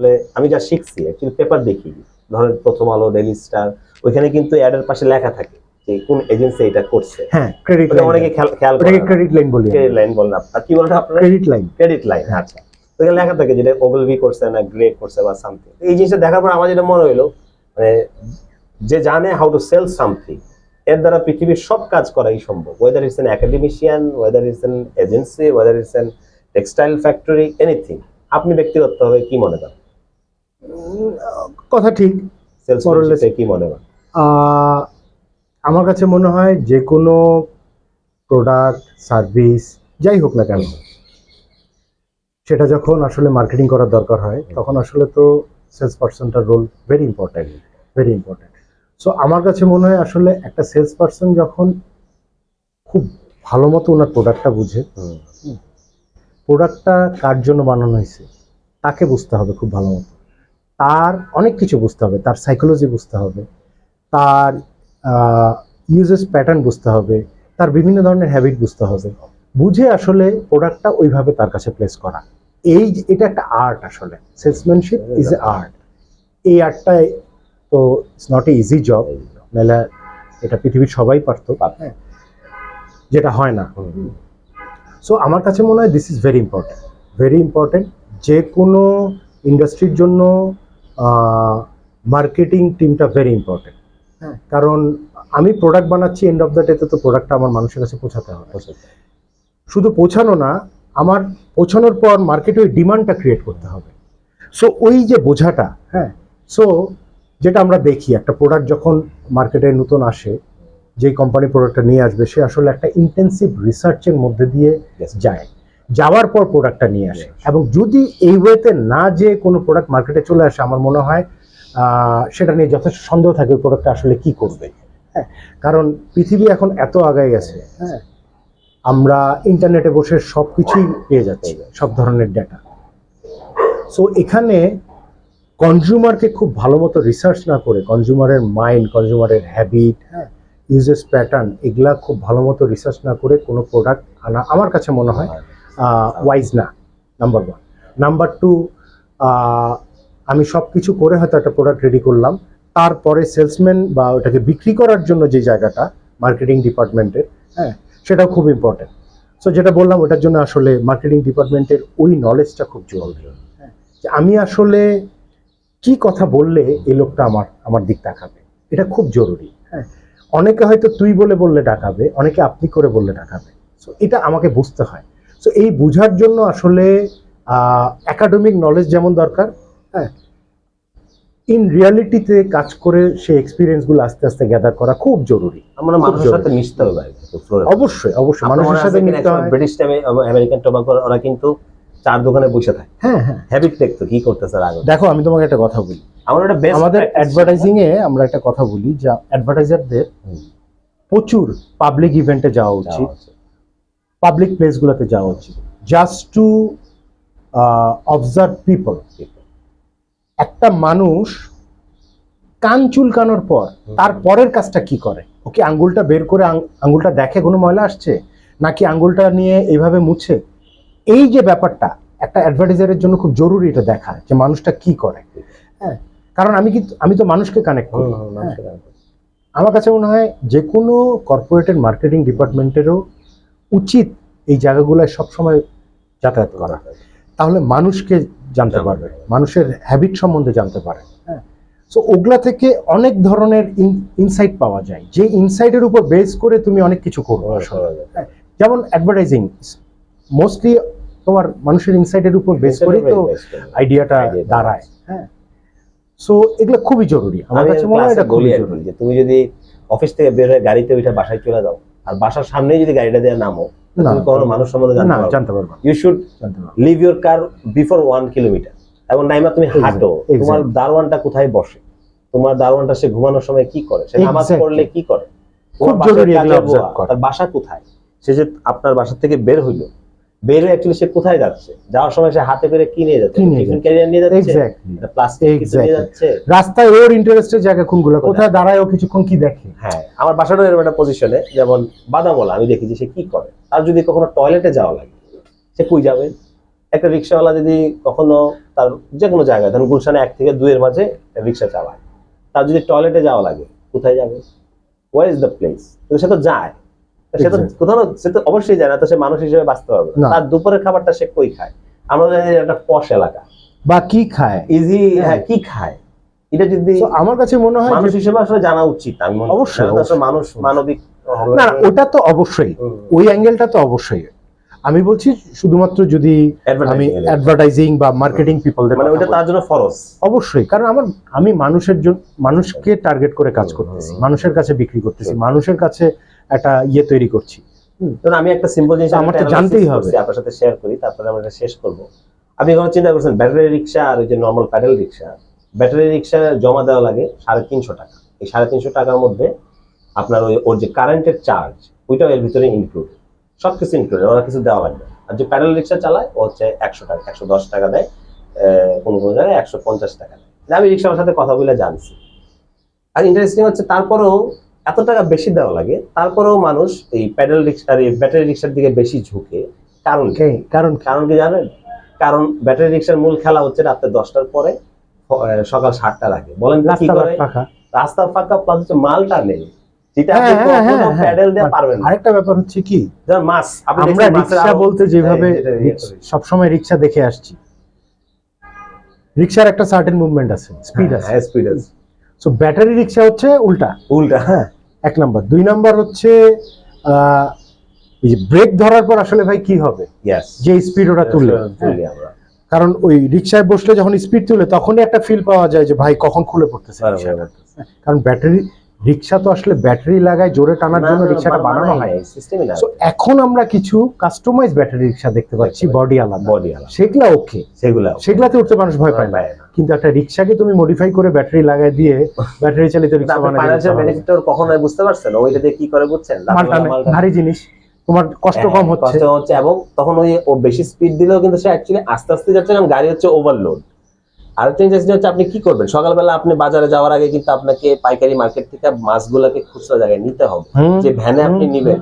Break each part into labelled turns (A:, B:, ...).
A: আসলে আমি যা শিখছি অ্যাকচুয়ালি পেপার দেখি। ধরেন প্রথম আলো ডেইলি স্টার ওইখানে কিন্তু অ্যাডের পাশে লেখা থাকে যে কোন এজেন্সি এটা করছে।
B: হ্যাঁ ক্রেডিট
A: ওটা অনেকে খেয়াল করে
B: ক্রেডিট লাইন বলি।
A: ক্রেডিট লাইন বলেন আপনার কি বলেন আপনারা?
B: ক্রেডিট লাইন
A: ক্রেডিট লাইন আচ্ছা। ওখানে লেখা থাকে যেটা ওগলভি করছে না গ্রে করছে বা সামথিং এই জিনিসটা দেখার পর আমার যেটা মনে হলো মানে যে জানে হাউ টু সেল সামথিং এর দ্বারা পৃথিবীর সব কাজ করাই সম্ভব। Whether it's an academician whether it's an agency whether it's an textile factory anything আপনি ব্যক্তিগতভাবে কি মনে করেন?
B: কথা ঠিক
A: কি মনে
B: আহ, আমার কাছে মনে হয় যে কোনো প্রোডাক্ট সার্ভিস যাই হোক না কেন সেটা যখন আসলে মার্কেটিং করার দরকার হয় তখন আসলে তো sales পার্সনটার role very important very important so আমার কাছে মনে হয় আসলে একটা সেলস পার্সন যখন খুব ভালো মতো ওনার প্রোডাক্টটা বুঝে প্রোডাক্টটা কার জন্য বানানো হয়েছে তাকে বুঝতে হবে খুব ভালো মতো। তার অনেক কিছু বুঝতে হবে, তার সাইকোলজি বুঝতে হবে, তার ইউজেস প্যাটার্ন বুঝতে হবে, তার বিভিন্ন ধরনের হ্যাবিট বুঝতে হবে। বুঝে আসলে প্রোডাক্টটা ওইভাবে তার কাছে প্লেস করা। এই এটা একটা আর্ট আসলে। সেলসম্যানশিপ ইজ এ আর্ট এই আর্টটাই তো it's not a easy job নাহলে এটা পৃথিবীর সবাই পারতো। যেটা হয় না। সো আমার কাছে মনে হয় this is very important very important যে কোনো ইন্ডাস্ট্রির জন্য মার্কেটিং টিমটা ভেরি ইম্পর্ট্যান্ট হ্যাঁ। কারণ আমি প্রোডাক্ট বানাচ্ছি এন্ড অফ দ্য ডেতে তো প্রোডাক্টটা আমার মানুষের কাছে পৌঁছাতে হবে। শুধু পৌঁছানো না আমার পৌঁছানোর পর মার্কেটে ওই ডিমান্ডটা ক্রিয়েট করতে হবে। সো ওই যে বোঝাটা হ্যাঁ। সো যেটা আমরা দেখি একটা প্রোডাক্ট যখন মার্কেটে নতুন আসে যেই কোম্পানি প্রোডাক্টটা নিয়ে আসবে সে আসলে একটা ইন্টেন্সিভ রিসার্চের মধ্যে দিয়ে যায়। যাওয়ার পর প্রোডাক্টটা নিয়ে আসে। এবং যদি এই ওয়েতে না যে কোনো প্রোডাক্ট মার্কেটে চলে আসে আমার মনে হয় সেটা নিয়ে যথেষ্ট সন্দেহ থাকে ওই প্রোডাক্টটা আসলে কি করবে। হ্যাঁ কারণ পৃথিবী এখন এত আগায় গেছে হ্যাঁ আমরা ইন্টারনেটে বসে সব কিছুই পেয়ে যাচ্ছি। সব ধরনের ডেটা সো এখানে কনজিউমারকে খুব ভালো মতো রিসার্চ না করে কনজিউমারের মাইন্ড কনজিউমারের হ্যাবিট হ্যাঁ। ইউজেস প্যাটার্ন এগুলা খুব ভালো মতো রিসার্চ না করে কোনো প্রোডাক্ট আনা আমার কাছে মনে হয় ওয়াইজ না নাম্বার ওয়ান নাম্বার টু আমি সব কিছু করে হয়তো একটা প্রোডাক্ট রেডি করলাম। তারপরে সেলসম্যান বা ওটাকে বিক্রি করার জন্য যে জায়গাটা মার্কেটিং ডিপার্টমেন্টের হ্যাঁ সেটাও খুব ইম্পর্টেন্ট সো যেটা বললাম ওটার জন্য আসলে মার্কেটিং ডিপার্টমেন্টের ওই নলেজটা খুব জরুরি। হ্যাঁ। যে আমি আসলে কি কথা বললে এই লোকটা আমার আমার দিক তাকাবে? এটা খুব জরুরি। হ্যাঁ। অনেকে হয়তো তুই বলে বললে ডাকাবে অনেকে আপনি করে বললে ডাকাবে। সো এটা আমাকে বুঝতে হয়। সো এই বুঝার জন্য আসলে একাডেমিক নলেজ যেমন দরকার হ্যাঁ ইন রিয়ালিটিতে কাজ করে সেই এক্সপিরিয়েন্সগুলো আস্তে আস্তে গ্যাদার করা খুব জরুরি।
A: আমরা মানুষের সাথে মিশতে হবে।
B: অবশ্যই অবশ্যই মানুষের সাথে মিশতে হয়।
A: ব্রিটিশ টাইমে আমেরিকান টোবাকো ওরা কিন্তু চার দোকানে বসে থাকে।
B: হ্যাঁ হ্যাঁ।
A: হ্যাবিট দেখতো কি করতেছে আর আগে
B: দেখো আমি তোমাকে একটা কথা বলি।
A: আমার একটা বেস্ট
B: আমাদের অ্যাডভার্টাইজিং এ আমরা একটা কথা বলি যে অ্যাডভার্টাইজারদের প্রচুর পাবলিক ইভেন্টে যাওয়া উচিত। পাবলিক প্লেসগুলোতে যাওয়া উচিত। জাস্ট টু অবজার্ভ পিপল একটা মানুষ কান চুলকানোর পর তার পরের কাজটা কি করে? ওকে আঙ্গুলটা বের করে আঙ্গুলটা দেখে কোনো ময়লা আসছে? নাকি আঙ্গুলটা নিয়ে এইভাবে মুছে? এই যে ব্যাপারটা একটা অ্যাডভার্টাইজারের জন্য খুব জরুরি এটা দেখা যে মানুষটা কি করে। হ্যাঁ কারণ আমি কিন্তু আমি তো মানুষকে কানেক্ট করি। হ্যাঁ। আমার কাছে মনে হয় যে কোনো কর্পোরেটের মার্কেটিং ডিপার্টমেন্টেরও উচিত এই জায়গাগুলোয় সবসময় যাতায়াত করা। তাহলে মানুষকে জানতে পারবে মানুষের হ্যাবিট সম্বন্ধে জানতে পারে। হ্যাঁ। সো ওগুলা থেকে অনেক ধরনের ইনসাইট পাওয়া যায়। যে ইনসাইটের উপর বেস করে তুমি অনেক কিছু করবে। আসলে যেমন অ্যাডভার্টাইজিং মোস্টলি তোমার মানুষের ইনসাইটের উপর বেস করেই তো আইডিয়াটা দাঁড়ায়। হ্যাঁ। সো এগুলো খুবই জরুরি। আমার কাছে মনে হয় এটা খুবই জরুরি।
A: যে তুমি যদি অফিস থেকে বের হয়ে গাড়িতে ওইটা বাসায় চলে যাও আর বাসার সামনে যদি গাড়িটা দিয়ে নামো তুমি কোনো মানুষ সম্বন্ধে জানতে পারবে you should leave your car before one kilometre এবং নাইমা তুমি হাঁটো তোমার দারোয়ানটা কোথায় বসে? তোমার দারোয়ানটা সে ঘুমানোর সময় কি করে? সে নামাজ পড়লে কি করে?
B: খুব জরুরি।
A: তার বাসা কোথায়? সে যে আপনার বাসা থেকে বের হইল বের হয়ে অ্যাকচুয়ালি সে কোথায় যাচ্ছে? যাওয়ার সময় সে হাতে করে কি নিয়ে যাচ্ছে? টিফিন ক্যারিয়ার নিয়ে যাচ্ছে? প্লাস্টিক কিছু নিয়ে যাচ্ছে?
B: রাস্তায় ওর ইন্টারেস্টের জায়গা কোনগুলো? কোথায়? দাঁড়ায় ও কিছুক্ষণ কি দেখে?
A: হ্যাঁ আমার বাসাটা এরকম একটা পজিশনে যেমন বাদামওয়ালা আমি দেখি যে সে কি করে? তার যদি কখনো টয়লেটে যাওয়া লাগে সে কই যাবে? একটা রিক্সাওয়ালা যদি কখনো তার যে কোনো জায়গায় ধরুন গুলশানে এক থেকে দুইয়ের মাঝে রিক্সা চালায় তার যদি টয়লেটে যাওয়া লাগে কোথায় যাবে? ওয়ার ইজ দ্য প্লেস তো সে তো যায়। সে তো কোথাও সে তো অবশ্যই যায় না তো সে মানুষ হিসেবে বাঁচতে পারবে। তার দুপুরের খাবারটা সে কই খায়? আমরা জানি একটা পশ এলাকা।
B: বা কি খায়?
A: ইজি হ্যাঁ। কি খায়? এটা যদি
B: আমার কাছে মনে হয়
A: মানুষ হিসেবে আসলে জানা উচিত আমি
B: অবশ্যই।
A: মানুষ মানবিক
B: না ওটা তো অবশ্যই। ওই অ্যাঙ্গেলটা তো অবশ্যই। আমি বলছি শুধুমাত্র যদি আমি অ্যাডভার্টাইজিং বা মার্কেটিং পিপলদের
A: মানে ওটা তার জন্য ফরজ।
B: অবশ্যই কারণ আমার আমি মানুষের জন্য মানুষকে টার্গেট করে কাজ করতেছি মানুষের কাছে বিক্রি করতেছি মানুষের কাছে একটা ইয়ে তৈরি করছি।
A: ধরুন আমি একটা সিম্পল জিনিস
B: আমার তো জানতেই হবে।
A: আপনার সাথে শেয়ার করি তারপরে আমরা এটা শেষ করব। আপনি যখন চিন্তা করছেন ব্যাটারি রিক্সা আর ওই যে normal pedal rickshaw battery rickshaw জমা দেওয়া লাগে সাড়ে তিনশো টাকা। এই সাড়ে তিনশো টাকার মধ্যে আপনার ওই ওর যে কারেন্টের চার্জ ওইটাও এর ভিতরে ইনক্লুড সব কিছু ইনক্লুড ওরা কিছু দেওয়া লাগবে। আর যে প্যাডেল রিক্সা চালায় ও হচ্ছে একশো টাকা একশো দশ টাকা দেয় কোনো কোনো জায়গায় একশো পঞ্চাশ টাকা দেয়। আমি রিক্সার সাথে কথা বলে জানছি। আর ইন্টারেস্টিং হচ্ছে তারপরেও এত টাকা বেশি দেওয়া লাগে তারপরেও মানুষ এই প্যাডেল রিক্সা আর এই ব্যাটারি রিক্সার দিকে বেশি ঝুঁকে। কারণ কি?
B: কারণ
A: কারণ কি জানেন? কারণ ব্যাটারি রিক্সার মূল খেলা হচ্ছে রাত্রে দশটার পরে সকাল সাতটার আগে বলেন কি করে? রাস্তা ফাঁকা প্লাস হচ্ছে মালটা নেই।
B: হ্যাঁ, হ্যাঁ, হ্যাঁ।
A: প্যাডেল দিয়ে পারবেন না।
B: আরেকটা ব্যাপার হচ্ছে কি?
A: মাছ
B: আমরা রিক্সা বলতে যেভাবে
A: ইয়ে।
B: সবসময় রিক্সা দেখে আসছি। রিক্সার একটা সার্টেন মুভমেন্ট আছে স্পিড আছে।
A: স্পিড আছে।
B: সো ব্যাটারি রিক্সা হচ্ছে উল্টা।
A: উল্টা
B: হ্যাঁ। এক নাম্বার। দুই নাম্বার হচ্ছে ব্রেক ধরার পর আসলে ভাই কি হবে? যে স্পিড ওটা তুললে। কারণ ওই রিক্সায় বসলে যখন স্পিড তুলে তখনই একটা ফিল পাওয়া যায় যে ভাই কখন খুলে পড়তেছে।
A: করতেছে।
B: কারণ ব্যাটারি রিক্সা তো আসলে ব্যাটারি লাগায় জোরে টানার জন্য রিক্সাটা বানানো হয়। এখন আমরা কিছু কাস্টমাইজ ব্যাটারি রিক্সা দেখতে পাচ্ছি বডি আলাদা।
A: বডি আলাদা।
B: সেগুলা ওকে
A: সেগুলা
B: সেগুলাতে উঠতে মানুষ ভয় পায় না। কিন্তু একটা রিক্সাকে তুমি মডিফাই করে ব্যাটারি লাগাই দিয়ে ব্যাটারি চালিত রিক্সা
A: বেনিফিটটা কখনোই বুঝতে পারছেন ওইটা দিয়ে কি করে বুঝছেন?
B: ভারী জিনিস। তোমার কষ্ট
A: হ্যাঁ,
B: কম হচ্ছে।
A: কষ্ট হচ্ছে এবং তখন ওই ও বেশি স্পিড দিলেও কিন্তু সে অ্যাকচুয়ালি আস্তে আস্তে যাচ্ছে কারণ গাড়ি হচ্ছে ওভারলোড আরেকটা ইন্টারেস্টিং হচ্ছে আপনি কি করবেন? সকালবেলা আপনি বাজারে যাওয়ার আগে কিন্তু আপনাকে পাইকারি মার্কেট থেকে মাছগুলোকে খুচরা জায়গায় নিতে হবে। যে ভ্যানে আপনি নিবেন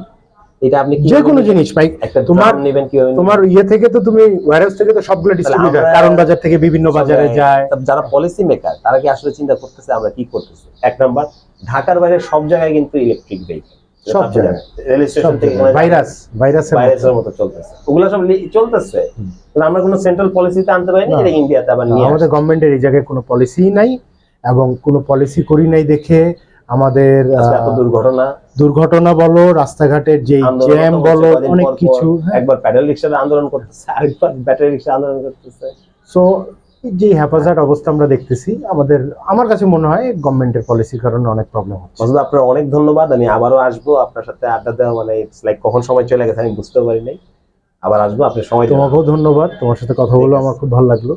A: এটা আপনি
B: যে কোনো জিনিস
A: একটা
B: তোমার-
A: নেবেন
B: তোমার ইয়ে থেকে তো তুমি ওয়ারহাউস থেকে তো সবগুলো ডিস্ট্রিবিউট
A: আমরা-
B: কারণ বাজার থেকে বিভিন্ন বাজারে যায়।
A: যারা পলিসি মেকার তারা কি আসলে চিন্তা করতেছে আমরা কি করতেছি? এক নাম্বার ঢাকার বাইরে সব জায়গায় কিন্তু ইলেকট্রিক ভেহিকেল
B: সব জায়গায়।
A: রেল স্টেশন থেকে
B: ভাইরাস ভাইরাসের
A: ভাইরাসের
B: মতো।
A: চলতেছে। ওগুলো সব চলতেছে। আমরা কোনো সেন্ট্রাল পলিসিতে আনতে পারিনি? এটা ইন্ডিয়াতে আবার নিয়ে
B: আমাদের। গভর্নমেন্টের এই জায়গায় কোনো পলিসি নাই এবং কোনো পলিসি করি নাই দেখে আমাদের
A: দুর্ঘটনা।
B: দুর্ঘটনা বলো রাস্তাঘাটের যে জ্যাম বলো অনেক। কিছু হ্যাঁ।
A: একবার প্যাডেল রিক্সাতে আন্দোলন করতেছে আরেকবার ব্যাটারি রিক্সা আন্দোলন করতেছে।
B: সো যে হেফাজত অবস্থা আমরা দেখতেছি আমাদের আমার কাছে মনে হয় গভর্নমেন্টের পলিসির কারণে অনেক প্রবলেম হচ্ছে।
A: মাসুদ আপনার অনেক ধন্যবাদ আমি আবারও আসব আপনার সাথে আড্ডা দেওয়া মানে ইটস লাইক কখন সময় চলে গেছে আমি বুঝতে পারি নাই। আবার আসব আপনি সময়
B: তোমাকেও ধন্যবাদ তোমার সাথে কথা বলে আমার খুব ভালো লাগল।